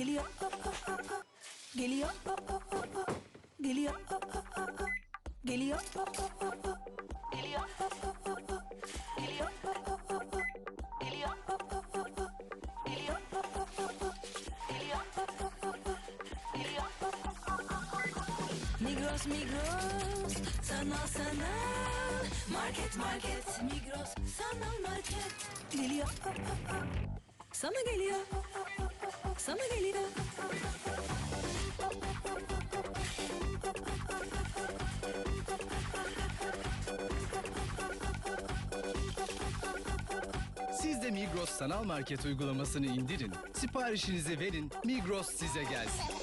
Geliyor. Geliyor. Geliyor. Geliyor. Geliyor. Migros Migros sanal sanal market market Migros sanal market geliyor sana geliyor sana geliyor Siz de Migros Sanal Market uygulamasını indirin. Siparişinizi verin, Migros size gelsin.